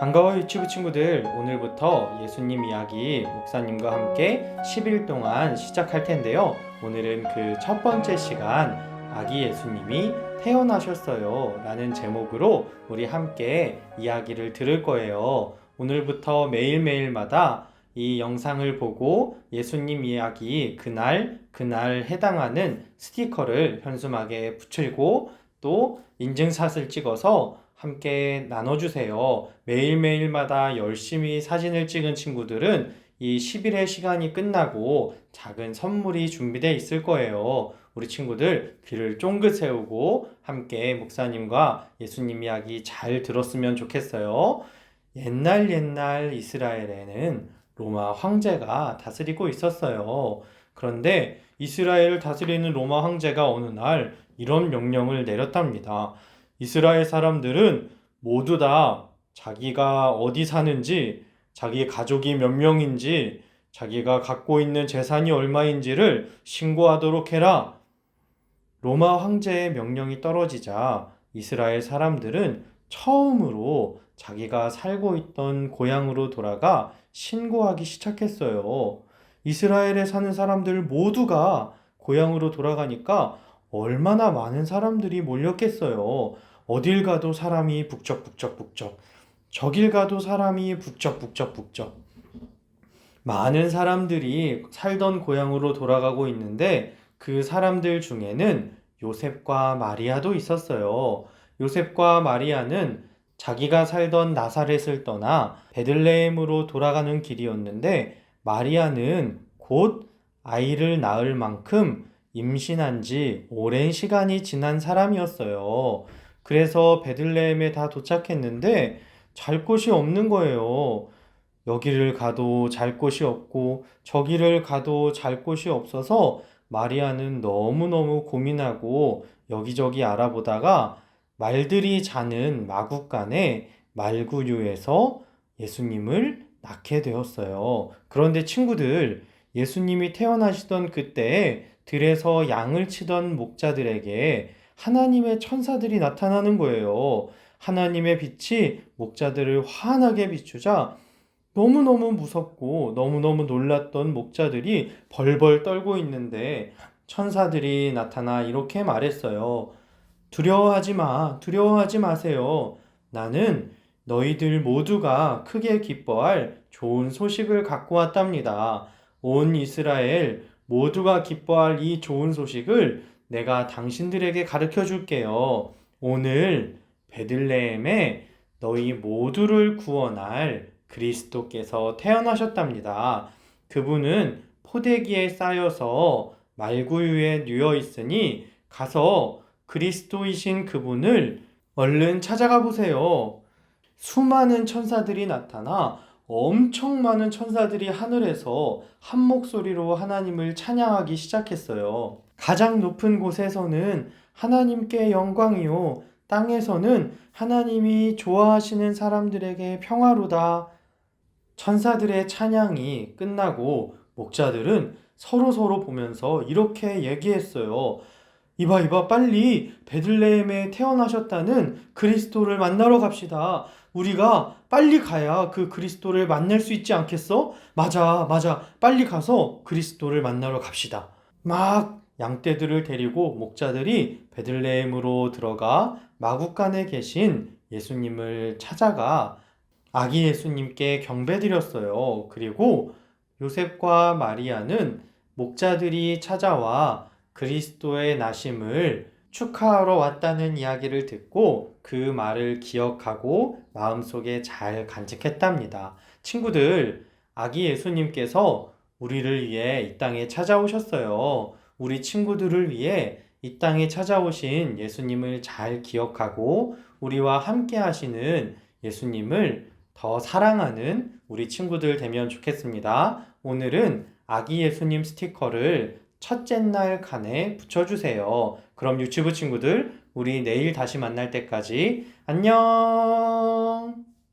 반가워요 유튜브 친구들. 오늘부터 예수님 이야기 목사님과 함께 10일 동안 시작할 텐데요. 오늘은 그 첫 번째 시간 아기 예수님이 태어나셨어요 라는 제목으로 우리 함께 이야기를 들을 거예요. 오늘부터 매일매일마다 이 영상을 보고 예수님 이야기 그날 그날 해당하는 스티커를 현수막에 붙이고 또 인증샷을 찍어서 함께 나눠주세요. 매일매일마다 열심히 사진을 찍은 친구들은 이 10일의 시간이 끝나고 작은 선물이 준비되어 있을 거예요. 우리 친구들 귀를 쫑긋 세우고 함께 목사님과 예수님 이야기 잘 들었으면 좋겠어요. 옛날 옛날 이스라엘에는 로마 황제가 다스리고 있었어요. 그런데 이스라엘을 다스리는 로마 황제가 어느 날 이런 명령을 내렸답니다. 이스라엘 사람들은 모두 다 자기가 어디 사는지, 자기 가족이 몇 명인지, 자기가 갖고 있는 재산이 얼마인지를 신고하도록 해라. 로마 황제의 명령이 떨어지자 이스라엘 사람들은 처음으로 자기가 살고 있던 고향으로 돌아가 신고하기 시작했어요. 이스라엘에 사는 사람들 모두가 고향으로 돌아가니까 얼마나 많은 사람들이 몰렸겠어요. 어딜 가도 사람이 북적북적북적. 저길 가도 사람이 북적북적북적. 많은 사람들이 살던 고향으로 돌아가고 있는데 그 사람들 중에는 요셉과 마리아도 있었어요. 요셉과 마리아는 자기가 살던 나사렛을 떠나 베들레헴으로 돌아가는 길이었는데 마리아는 곧 아이를 낳을 만큼 임신한 지 오랜 시간이 지난 사람이었어요. 그래서 베들레헴에 다 도착했는데 잘 곳이 없는 거예요. 여기를 가도 잘 곳이 없고 저기를 가도 잘 곳이 없어서 마리아는 너무너무 고민하고 여기저기 알아보다가 말들이 자는 마국간에 말구유에서 예수님을 낳게 되었어요. 그런데 친구들, 예수님이 태어나시던 그때에 들에서 양을 치던 목자들에게 하나님의 천사들이 나타나는 거예요. 하나님의 빛이 목자들을 환하게 비추자 너무너무 무섭고 너무너무 놀랐던 목자들이 벌벌 떨고 있는데 천사들이 나타나 이렇게 말했어요. 두려워하지 마, 두려워하지 마세요. 나는 너희들 모두가 크게 기뻐할 좋은 소식을 갖고 왔답니다. 온 이스라엘 모두가 기뻐할 이 좋은 소식을 내가 당신들에게 가르쳐 줄게요. 오늘 베들레헴에 너희 모두를 구원할 그리스도께서 태어나셨답니다. 그분은 포대기에 쌓여서 말구유에 누워 있으니 가서 그리스도이신 그분을 얼른 찾아가 보세요. 수많은 천사들이 나타나 엄청 많은 천사들이 하늘에서 한 목소리로 하나님을 찬양하기 시작했어요. 가장 높은 곳에서는 하나님께 영광이요. 땅에서는 하나님이 좋아하시는 사람들에게 평화로다. 천사들의 찬양이 끝나고 목자들은 서로서로 보면서 이렇게 얘기했어요. 이봐, 이봐, 빨리 베들레헴에 태어나셨다는 그리스도를 만나러 갑시다. 우리가 빨리 가야 그 그리스도를 만날 수 있지 않겠어? 맞아, 맞아. 빨리 가서 그리스도를 만나러 갑시다. 막 양떼들을 데리고 목자들이 베들레헴으로 들어가 마국간에 계신 예수님을 찾아가 아기 예수님께 경배드렸어요. 그리고 요셉과 마리아는 목자들이 찾아와 그리스도의 나심을 축하하러 왔다는 이야기를 듣고 그 말을 기억하고 마음속에 잘 간직했답니다. 친구들, 아기 예수님께서 우리를 위해 이 땅에 찾아오셨어요. 우리 친구들을 위해 이 땅에 찾아오신 예수님을 잘 기억하고 우리와 함께 하시는 예수님을 더 사랑하는 우리 친구들 되면 좋겠습니다. 오늘은 아기 예수님 스티커를 첫째 날 칸에 붙여주세요. 그럼 유튜브 친구들, 우리 내일 다시 만날 때까지 안녕!